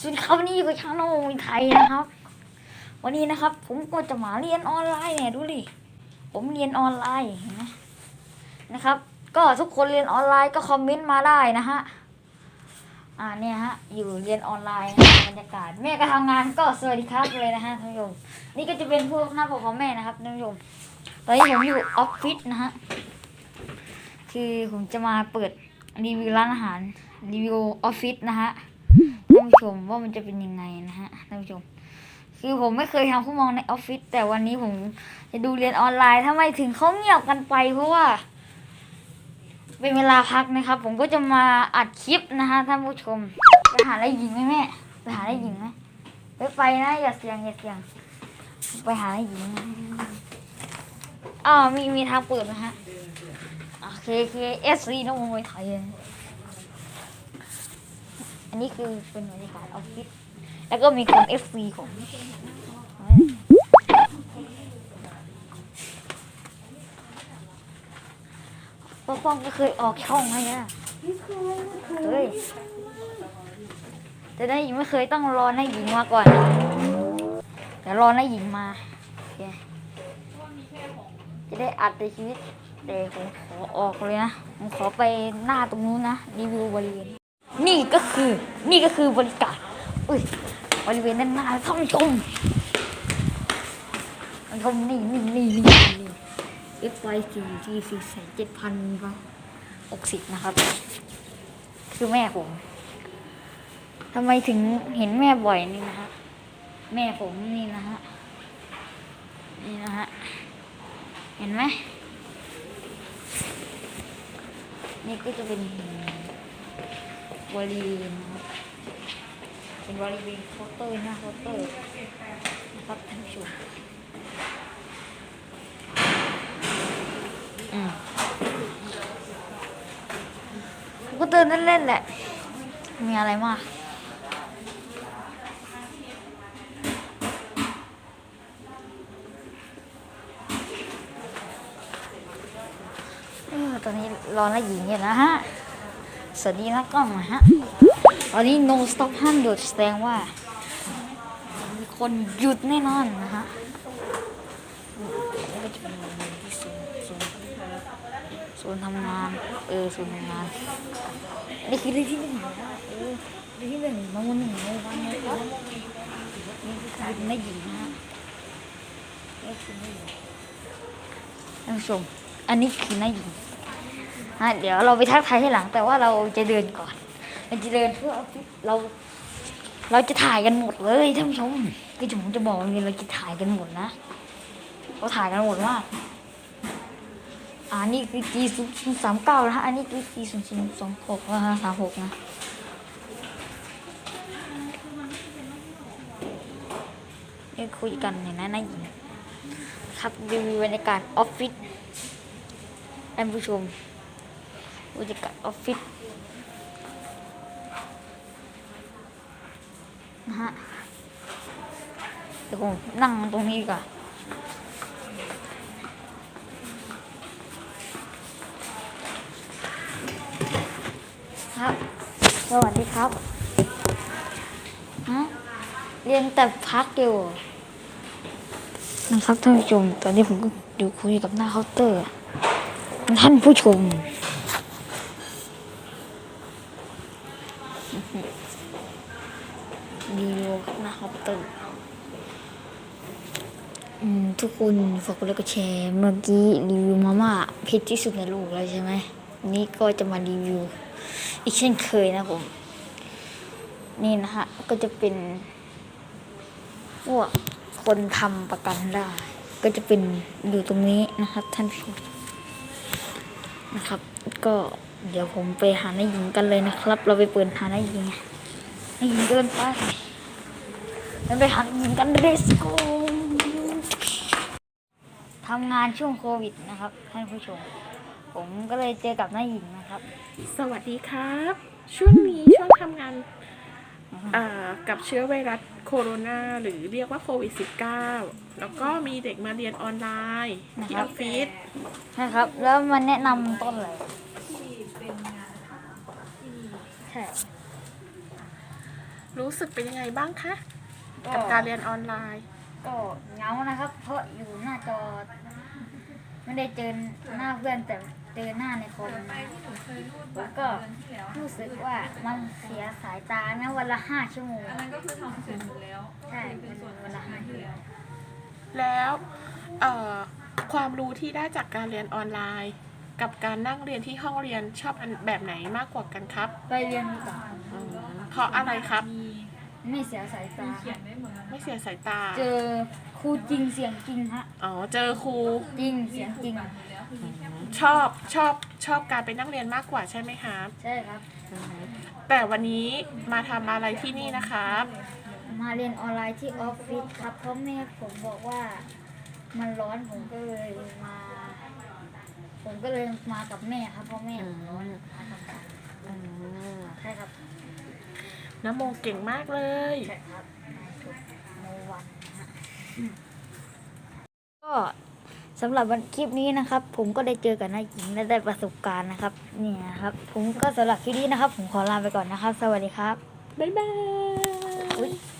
สวัสดีครับวันนี้อยู่กับช่างโนมวยไทยนะครับ วันนี้นะครับ ผมก็จะมาเรียนออนไลน์เนี่ยดูดิผมเรียนออนไลน์นไหมนะครับ ก็ทุกคนเรียนออนไลน์ก็คอมเมนต์มาได้นะฮะอ่าเนี่ยฮะอยู่เรียนออนไลน์บรรยากาศแม่ก็ทำงานก็สวัสดีครับเลยนะฮะท่านผู้ชมนี่ก็จะเป็นพวกหน้าปกของแม่นะครับท่านผู้ชมตอนนี้ผมอยู่ออฟฟิศนะฮะคือผมจะมาเปิดรีวิวร้านอาหารรีวิวออฟฟิศนะฮะานผู้ชมว่ามันจะเป็นยังไงนะฮะท่านผู้ชม คือผมไม่เคยทำข้อมองในออฟฟิศแต่วันนี้ผมจะดูเรียนออนไลน์ทำไมถึงเขาเงียบกันไป เพราะว่า เป็นเวลาพักนะครับ ผมก็จะมาอัดคลิปนะฮะท่านผู้ชมไปหาอะไรหญิงไหมแม่ไปหาอะไรหญิงไหมไปไปนะอย่าเสียงอย่าเสียง ไปหาอะไรหญิงอ๋อมีมีทางเปิดนะฮะโอเคเคเอสซีน้องมวยไทยอั นนี้คือเป็นบรรยากาศออฟฟิศแล้วก็มีคน FC ของป้าป้องก็เคยออกช่องให้นะเฮ้ยแต่ได้หญิงไม่เคยต้องรอให้หญิงมาก่อนเดี๋ยวรอให้หญิงมาจะได้อัดในชีวิตแต่ผมขอออกเลยนะ ผมขอไปหน้าตรงนู้นนะ รีวิวบริเวณ นี่ก็คือนี่ก็คือบริการอุ้ยบริเวณด้านน้าท่านชมท่านชมนี่นี่นี่นี่นี่ F Y สี่ที่สี่แสนเจ็ดพันก็หกสิบนะครับ คือแม่ผมทำไมถึงเห็นแม่บ่อยนี่นะฮะแม่ผมนี่นะฮะนี่นะฮะเห็นไหมนี่ก็จะเป็น บริเวณนะครับเป็นบริเวณเคาน์เตอร์หน้าเคาน์เตอร์นะครับท่านผู้ชมอืมก็เตือนเล่นๆแหละ มีอะไรมากเออตอนนี้ร้อหน้าหญิงอยู่นะฮะ สวัสดีนะกล้องนะฮะตอนนี้ no stop ห้ามหยุดแสดงว่า มีคนหยุดแน่นอนนะฮะแล้วก็จะเป็นที่ศูนย์ศูนย์ศูนย์ทำงาน เออศูนย์ทำงานอันนี่คือเรื่องที่หนึ่งนะเออเรื่องที่หนึ่งมาวันหนึ่งในวันนี้ครับนี่คือคุณนายหญิงนะฮะนี่คือนายหญิงท่านผู้ชมอันนี้คือนายหญิง ฮะเดี๋ยวเราไปทักทายที่หลัง แต่ว่าเราจะเดินก่อนเราจะเดินเพื่อเรา เราจะถ่ายกันหมดเลยท่านผู้ชมที่ผมจะบอกเลยเราจะถ่ายกันหมดนะเราถ่ายกันหมดมาอ่านี่คือ G ศูนย์สามเก้านะฮะอันนี้คือ G ศูนย์ศูนย์สองหกนะฮะสามหกนะนี่คุยกันเนี่ยนะนายหญิงครับรีวิวบรรยากาศออฟฟิศท่านผู้ชม บรรยากาศออฟฟิศนะฮะเดี๋ยวผมนั่งตรงนี้ก่อนครับ สวัสดีครับฮะเรียนแต่พักอยู่นะครับท่านผู้ชม ตอนนี้ผมก็อยู่คุยกับหน้าเคาน์เตอร์ ท่านผู้ชม รีวิว ตอืมทุกคนฝากกดไลค์กดแชร์เมื่อกี้รีวิวมาม่าเผ็ดที่สุดในโลกแล้วใช่ไหมนนี้ก็จะมารีวิว อีกเช่นเคยนะผม นี่นะฮะ ก็จะเป็นพวกคนทำประกันได้ ก็จะเป็นอยู่ตรงนี้นะครับ ท่านผู้ชมนะครับ ก็เดี๋ยวผมไปหาหน้าหญิงกันเลยนะครับ เราไปเปิดหาหน้าหญิงให้าหญิงเดินไป แล้วไปหาหญิงกันเรสโกทำงานช่วงโควิดนะครับ ท่านผู้ชม ผมก็เลยเจอกับนายหญิงนะครับ สวัสดีครับ ช่วงนี้ช่วงทำงานอ่ากับเชื้อไวรัสโคโรนาหรือเรียกว่าโควิด -19 แล้วก็มีเด็กมาเรียนออนไลน์ที่นะครัอบอฟฟิศนะครับ แล้วมาแนะนำต้นเลยใช่รู้สึกเป็นยังไงบ้างคะ ก็กับการเรียนออนไลน์ ก็เหงานะครับ เพราะอยู่หน้าจอ ไม่ได้เจอหน้าเพื่อนแต่เจอหน้าในคอมผมก็รู้สึกว่ามันเสียสายตานะวันละห้าชั่วโมงอันนั้นก็คือทำเสร็จหมดแล้วใช่มันวันละห้าชั่วโมงแล้วเอ่อความรู้ที่ได้จากการเรียนออนไลน์ กับการนั่งเรียนที่ห้องเรียนชอบอันแบบไหนมากกว่ากันครับ ไปเรียนดีกว่าอืมเพราะอะไรครับมี ไม่เสียสายตาเขียนได้เหมือนกันไม่เสียสายตา เจอครูจริงเสียงจริงฮะอ๋อ เจอครูจริงเสียงจริง ชอบชอบชอบการไปนั่งเรียนมากกว่าใช่ไหมครับ ใช่ครับ แต่วันนี้มาทำอะไรที่นี่นะครับ มาเรียนออนไลน์ที่ออฟฟิศครับ เพราะแม่ผมบอกว่ามันร้อนผมก็เลยมา ผมก็เลยมากับแม่ครับเพราะแม่ผมร้อนมาทำงานใช่ครับ น้ำโมเก่งมากเลยใช่ครับโมวันก็สำหรับวันคลิปนี้นะครับ ผมก็ได้เจอกับนายหญิงและได้ประสบการณ์นะครับนี่ยครับ ผมก็สำหรับคลิปนี้นะครับ ผมขอลาไปก่อนนะครับ สวัสดีครับ บ๊ายบาย